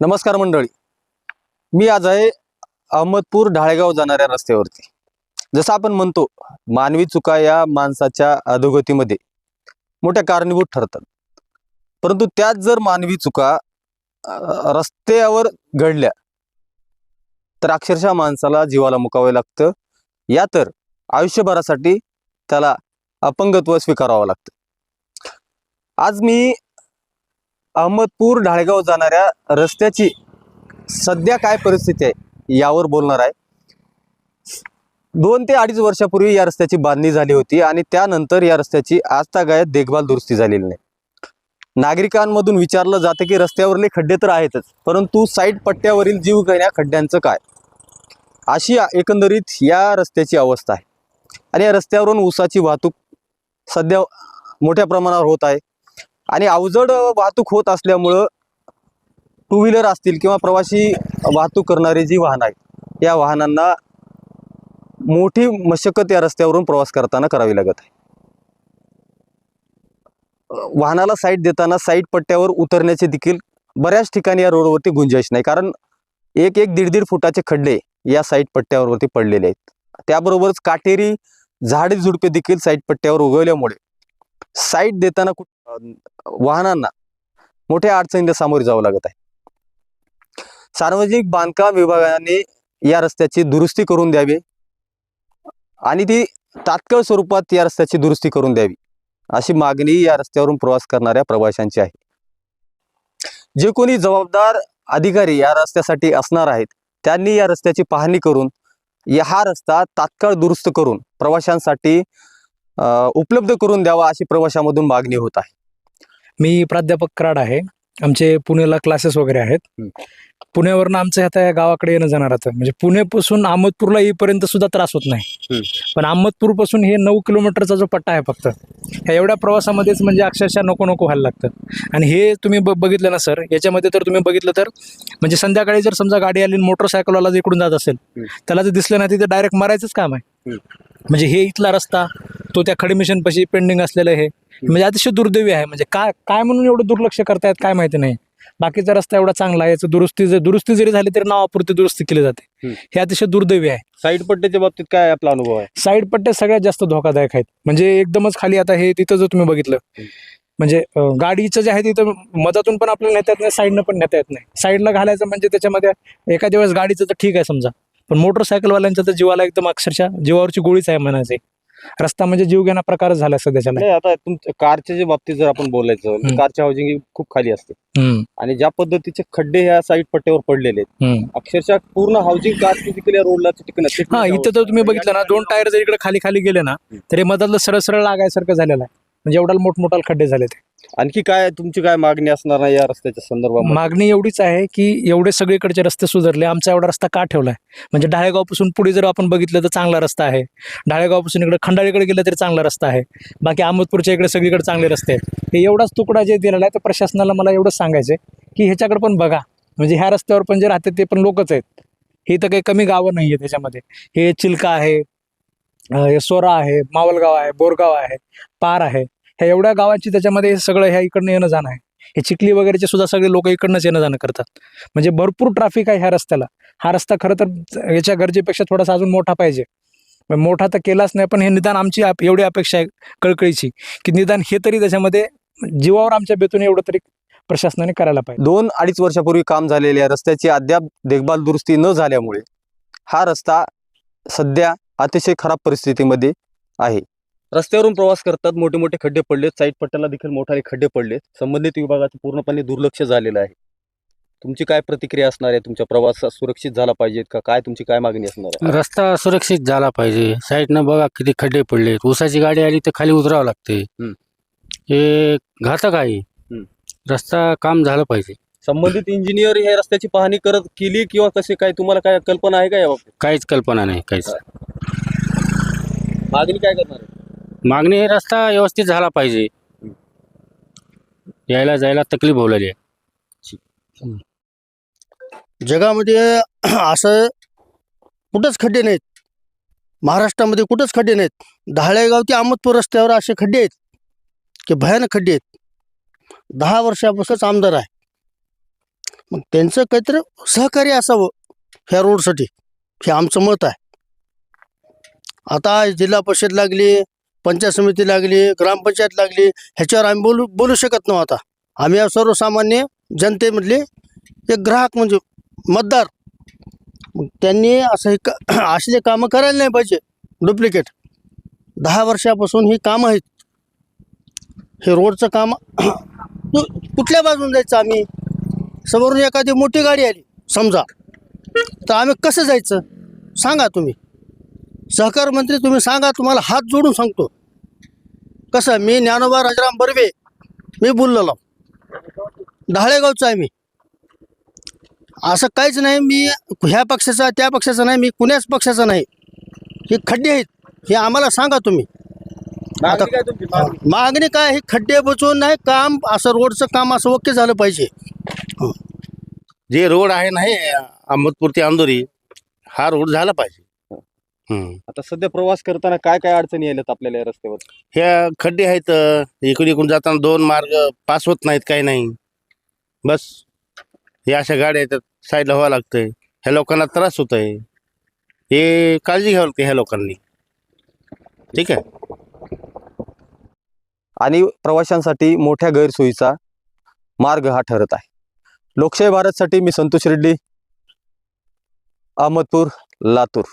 नमस्कार मंडळी. मी आज आहे अहमदपूर ढाळेगाव जाणाऱ्या रस्त्यावरती. जसं आपण म्हणतो मानवी चुका या माणसाच्या अधोगतीमध्ये मोठ्या कारणीभूत ठरतात. परंतु त्याच जर मानवी चुका रस्त्यावर घडल्या तर अक्षरशः माणसाला जीवाला मुकावे लागतं. या तर आयुष्यभरासाठी त्याला अपंगत्व स्वीकारावं लागतं. आज मी अहमदपूर ढाळेगाव जाणाऱ्या रस्त्याची सध्या काय परिस्थिती आहे यावर बोलणार आहे. दोन ते अडीच वर्षापूर्वी या रस्त्याची बांधणी झाली होती आणि त्यानंतर या रस्त्याची आजतागायत देखभाल दुरुस्ती झालेली नाही. नागरिकांमधून विचारलं जातं की रस्त्यावरले खड्डे तर आहेतच परंतु साईड पट्ट्यावरील जीव घेण्या खड्ड्यांचं काय? अशी एकंदरीत या रस्त्याची अवस्था आहे. आणि या रस्त्यावरून ऊसाची वाहतूक सध्या मोठ्या प्रमाणावर होत आहे. आणि अवजड वाहतूक होत असल्यामुळं टू व्हीलर असतील किंवा प्रवासी वाहतूक करणारी जी वाहनं आहेत या वाहनांना मोठी मशक्कत या रस्त्यावरून प्रवास करताना करावी लागत आहे. वाहनाला साईड देताना साईड पट्ट्यावर उतरण्याचे देखील बऱ्याच ठिकाणी या रोडवरती गुंजाईश नाही. कारण एक एक दीड दीड फुटाचे खड्डे या साईड पट्ट्यावरती पडलेले आहेत. त्याबरोबरच काटेरी झाडे झुडपे देखील साईड पट्ट्यावर उगवल्यामुळे साईड देताना कुठ वाहनांना मोठ्या अडचणीला सामोरे जावं लागत आहे. सार्वजनिक बांधकाम विभागाने या रस्त्याची दुरुस्ती करून द्यावी आणि ती तात्काळ स्वरूपात या रस्त्याची दुरुस्ती करून द्यावी अशी मागणी या रस्त्यावरून प्रवास करणाऱ्या प्रवाशांची आहे. जे कोणी जबाबदार अधिकारी या रस्त्यासाठी असणार आहेत त्यांनी या रस्त्याची पाहणी करून या हा रस्ता तात्काळ दुरुस्त करून प्रवाशांसाठी उपलब्ध करून द्यावा अशी प्रवाशामधून मागणी होत आहे. मी प्राध्यापक कराड आहे आमचे पुण्याला क्लासेस वगैरे आहेत. पुण्यावरनं आमचं आता या गावाकडे येणं जाणार आता म्हणजे पुण्यापासून अहमदपूरला येईपर्यंत सुद्धा त्रास होत नाही. पण अहमदपूरपासून हे नऊ किलोमीटरचा जो पट्टा आहे फक्त ह्या एवढ्या प्रवासामध्येच म्हणजे अक्षरशः नको नको व्हायला लागतं आणि हे तुम्ही ब बघितलं ना सर याच्यामध्ये तर तुम्ही बघितलं तर म्हणजे संध्याकाळी जर समजा गाडी आली मोटरसायकलवाला जर इकडून जात असेल. त्याला जर दिसलं नाही तिथे डायरेक्ट मारायचंच काम आहे. म्हणजे हे इथला रस्ता तो त्या खडी मिशन पशी पेंडिंग असलेलं हे म्हणजे अतिशय दुर्दैवी आहे. म्हणजे काय काय म्हणून एवढं दुर्लक्ष करतायत काय माहिती नाही. बाकीचा रस्ता एवढा चांगला आहे. याचं दुरुस्ती जर दुरुस्ती जरी झाली तरी नावापुरती दुरुस्ती केली जाते. हे अतिशय दुर्दैवी आहे. साईड पट्ट्याच्या बाबतीत काय आपला अनुभव आहे? साईड पट्टे सगळ्यात जास्त धोकादायक आहेत. म्हणजे एकदमच खाली आता हे तिथं जर तुम्ही बघितलं. म्हणजे गाडीचं जे आहे तिथं मधातून पण आपल्याला नेता येत नाही साईडनं पण नेता येत नाही. साईडला घालायचं म्हणजे त्याच्यामध्ये एखाद्या वेळेस गाडीचं तर ठीक आहे समजा. पण मोटरसायकलवाल्यांच्या तर जीवाला एकदम अक्षरशः जीवावरची गोळीच आहे म्हणायचे. रस्ता म्हणजे जीव घेणा प्रकारच झाला सध्याच्या नाही आता तुमच्या कारच्या जे बाबतीत जर आपण बोलायचं हम्म. कारची हाऊसिंग ही खूप खाली असते. हम्म, आणि ज्या पद्धतीचे खड्डे ह्या साईड पट्ट्यावर पडलेले आहेत हम्म. अक्षरशः पूर्ण हाऊसिंग कार फिजिकली रोडला टिकणं हा इथं तर तुम्ही बघितलं ना दोन टायर जर इकडे खाली खाली गेले ना तरी मधातलं सरळ सरळ लागायसारखं झालेलं आहे. म्हणजे एवढा मोठमोठाल खड्डे झाले ते. आणखी काय तुमची काय मागणी असणार नाही या रस्त्याच्या संदर्भामध्ये? मागणी एवढीच आहे की एवढे सगळीकडचे रस्ते सुधारले. आमचा एवढा रस्ता का ठेवलाय? म्हणजे ढाळेगावपासून पुढे जर आपण बघितलं तर चांगला रस्ता आहे. ढाळेगावपासून इकडे खंडाळीकडे गेलं तरी चांगला रस्ता आहे. बाकी अहमदपूरच्या इकडे सगळीकडे चांगले रस्ते आहेत. हे एवढाच तुकडा जे दिलेला आहे तर प्रशासनाला मला एवढंच सांगायचं की ह्याच्याकडे पण बघा. म्हणजे ह्या रस्त्यावर पण जे राहतात ते पण लोकच आहेत. हे तर काही कमी गावं नाही आहे त्याच्यामध्ये हे चिलका आहे सोरा आहे मावलगाव आहे बोरगाव आहे पार आहे. ह्या एवढ्या गावांची त्याच्यामध्ये सगळं ह्या इकडनं येणं जाणं आहे. हे चिखली वगैरेचे सुद्धा सगळे लोक इकडनंच येणं जाणं करतात. म्हणजे भरपूर ट्रॅफिक आहे ह्या रस्त्याला. हा रस्ता खरं तर याच्या गरजेपेक्षा थोडासा अजून मोठा पाहिजे. पण मोठा तर केलाच नाही पण हे निदान आमची आप- एवढी अपेक्षा आहे कळकळीची की निदान हे तरी त्याच्यामध्ये जीवावर आमच्या बेतून एवढं तरी प्रशासनाने करायला पाहिजे. दोन अडीच वर्षापूर्वी काम झालेल्या रस्त्याची अद्याप देखभाल दुरुस्ती न झाल्यामुळे हा रस्ता सध्या अतिशय खराब परिस्थितीमध्ये आहे. रस्त्यावरून प्रवास करतात मोठे मोठे खड्डे पडलेत साईड पट्ट्याला देखील मोठाले खड्डे पडलेत. संबंधित विभागाचं पूर्णपणे दुर्लक्ष झालेलं आहे. तुमची काय प्रतिक्रिया असणार आहे? तुमच्या प्रवास सुरक्षित झाला पाहिजेत का? काय तुमची काय मागणी असणार आहे? रस्ता सुरक्षित झाला पाहिजे. साईडनं बघा किती खड्डे पडले ऊसाची गाडी आली तर खाली उतरावं लागते. हे घातक आहे. रस्ता काम झालं पाहिजे. संबंधित इंजिनियर हे रस्त्याची पाहणी करत केली किंवा कसे काय? तुम्हाला काय कल्पना आहे का या बाबतीत काहीच कल्पना नाही काहीच. मागणी काय करणार आहे? मागणी हे रस्ता व्यवस्थित झाला पाहिजे. यायला जायला तकलीफ होलेली आहे जगामध्ये असं कुठंच खड्डे नाहीत. महाराष्ट्रामध्ये कुठंच खड्डे नाहीत. धाळेगाव ते अहमदपूर रस्त्यावर असे खड्डे आहेत की भयानक खड्डे आहेत. दहा वर्षापासूनच आमदार आहे. मग त्यांचं काहीतरी सहकार्य असावं ह्या रोडसाठी. हे आमचं मत आहे. आता जिल्हा परिषद लागली पंचायत समिती लागली ग्रामपंचायत लागली ह्याच्यावर आम्ही बोलू बोलू शकत नव्हतो आता. आम्ही या सर्वसामान्य जनतेमधले एक ग्राहक म्हणजे मतदार. त्यांनी असं हे का असले कामं करायला नाही पाहिजे डुप्लिकेट. दहा वर्षापासून ही कामं आहेत. हे रोडचं काम कुठल्या बाजून जायचं आम्ही? समोरून एखादी मोठी गाडी आली समजा. तर आम्ही कसं जायचं? सांगा तुम्ही. सहकार मंत्री तुम्ही सांगा तुम्हाला हात जोडून सांगतो. कसं मी ज्ञानोबा राजाराम बर्वे मी बोललेलो. ढाळेगावचा आहे मी. असं काहीच नाही मी ह्या पक्षाचा त्या पक्षाचा नाही मी कुण्याच पक्षाचा नाही. हे खड्डे आहेत हे आम्हाला सांगा तुम्ही. आता मागणी काय हे खड्डे बचवून नाही काम असं रोडचं काम असं ओके झालं पाहिजे. जे रोड आहे ना हे अहमदपूर ते अंदोरी हा रोड झाला पाहिजे. आता सध्या प्रवास करताना काय काय अडचणी आल्यात आपल्याला या रस्त्यावर? ह्या खड्डे आहेत इकडून इकडून जाताना दोन मार्ग पास होत नाहीत काही नाही. बस. हे अशा गाड्या येतात साईडला व्हावं लागतंय. ह्या लोकांना त्रास होत आहे हे काळजी घ्यावी लागते ह्या लोकांनी. ठीक आहे? आणि प्रवाशांसाठी मोठ्या गैरसोयीचा मार्ग हा ठरत आहे. लोकशाही भारतसाठी मी संतोष रेड्डी अहमदपूर लातूर.